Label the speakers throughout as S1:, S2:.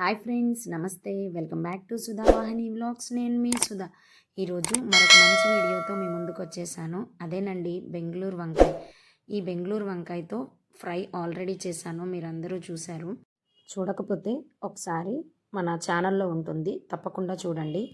S1: Hi friends నమస్తే. Welcome back to Sudha Vahini vlogs. నేను మీ సుధా. ఈరోజు మరొక మంచి వీడియోతో మీ ముందుకు వచ్చేసాను. అదేనండి బెంగళూరు వంకాయ. ఈ బెంగళూరు వంకాయతో ఫ్రై ఆల్రెడీ చేశాను మీరందరూ చూశారు. చూడకపోతే ఒకసారి మన ఛానల్లో ఉంటుంది తప్పకుండా చూడండి.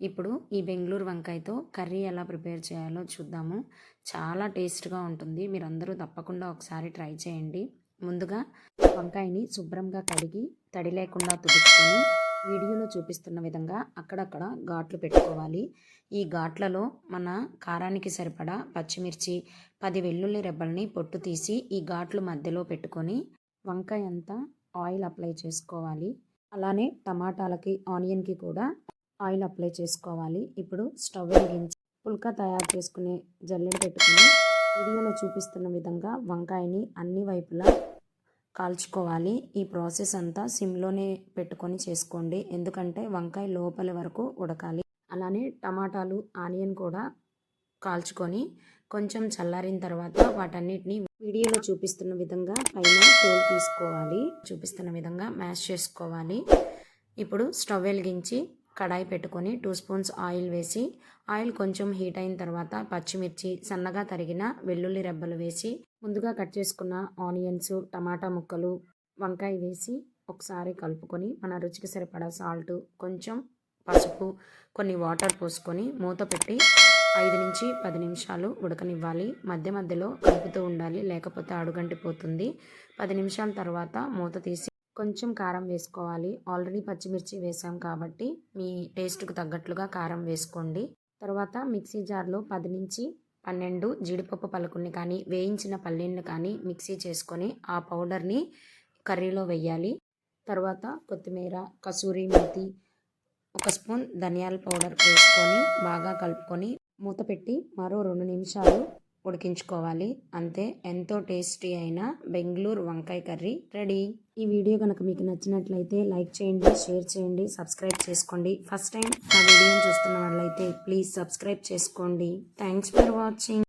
S1: ఇప్పుడు ఈ బెంగళూరు వంకాయతో కర్రీ ఎలా ప్రిపేర్ చేయాలో చూద్దాము. చాలా టేస్ట్గా ఉంటుంది మీరందరూ తప్పకుండా ఒకసారి ట్రై చేయండి. ముందుగా వంకాయని శుభ్రంగా కడిగి తడి లేకుండా తుడుచుకొని వీడియోలో చూపిస్తున్న విధంగా అక్కడక్కడ ఘాట్లు పెట్టుకోవాలి. ఈ ఘాట్లలో మన కారానికి సరిపడా పచ్చిమిర్చి పది వెల్లుల్లి రెబ్బల్ని పొట్టు తీసి ఈ ఘాట్లు మధ్యలో పెట్టుకొని వంకాయ అంతా ఆయిల్ అప్లై చేసుకోవాలి. అలానే టమాటాలకి ఆనియన్కి కూడా ఆయిల్ అప్లై చేసుకోవాలి. ఇప్పుడు స్టవ్ వెలిగించి పుల్కా తయారు చేసుకునే జల్లెడ పెట్టుకుని వీడియోలో చూపిస్తున్న విధంగా వంకాయని అన్ని వైపులా కాల్చుకోవాలి. ఈ ప్రాసెస్ అంతా సిమ్లోనే పెట్టుకొని చేసుకోండి. ఎందుకంటే వంకాయ లోపలి వరకు ఉడకాలి. అలానే టమాటాలు ఆనియన్ కూడా కాల్చుకొని కొంచెం చల్లారిన తర్వాత వాటన్నిటిని వీడియోలో చూపిస్తున్న విధంగా పైన తోలు తీసుకోవాలి. చూపిస్తున్న విధంగా మ్యాష్ చేసుకోవాలి. ఇప్పుడు స్టవ్ వెలిగించి కడాయి పెట్టుకొని టూ స్పూన్స్ ఆయిల్ వేసి ఆయిల్ కొంచెం హీట్ అయిన తర్వాత పచ్చిమిర్చి సన్నగా తరిగిన వెల్లుల్లి రెబ్బలు వేసి ముందుగా కట్ చేసుకున్న ఆనియన్స్ టమాటా ముక్కలు వంకాయ వేసి ఒకసారి కలుపుకొని మన రుచికి సరిపడా సాల్ట్ కొంచెం పసుపు కొన్ని వాటర్ పోసుకొని మూత పెట్టి ఐదు నుంచి పది నిమిషాలు ఉడకనివ్వాలి. మధ్య మధ్యలో కలుపుతూ ఉండాలి లేకపోతే అడుగంటిపోతుంది. పది నిమిషాల తర్వాత మూత తీసి కొంచెం కారం వేసుకోవాలి. ఆల్రెడీ పచ్చిమిర్చి వేసాం కాబట్టి మీ టేస్ట్కి తగ్గట్లుగా కారం వేసుకోండి. తర్వాత మిక్సీ జార్లో పది నుంచి పన్నెండు జీడిపప్పు పలుకుని కానీ వేయించిన పల్లీలను కానీ మిక్సీ చేసుకొని ఆ పౌడర్ని కర్రీలో వేయాలి తర్వాత కొత్తిమీర కసూరి మేతి ఒక స్పూన్ ధనియాల పౌడర్ వేసుకొని బాగా కలుపుకొని మూత పెట్టి మరో రెండు నిమిషాలు ఉడికించుకోవాలి. అంతే ఎంతో టేస్టీ అయిన బెంగళూరు వంకాయ కర్రీ రెడీ. ఈ వీడియో కనుక మీకు నచ్చినట్లయితే లైక్ చేయండి షేర్ చేయండి సబ్స్క్రైబ్ చేసుకోండి. ఫస్ట్ టైం నా వీడియోని చూస్తే నచ్చినట్లయితే ప్లీజ్ సబ్స్క్రైబ్ చేసుకోండి. Thanks for watching.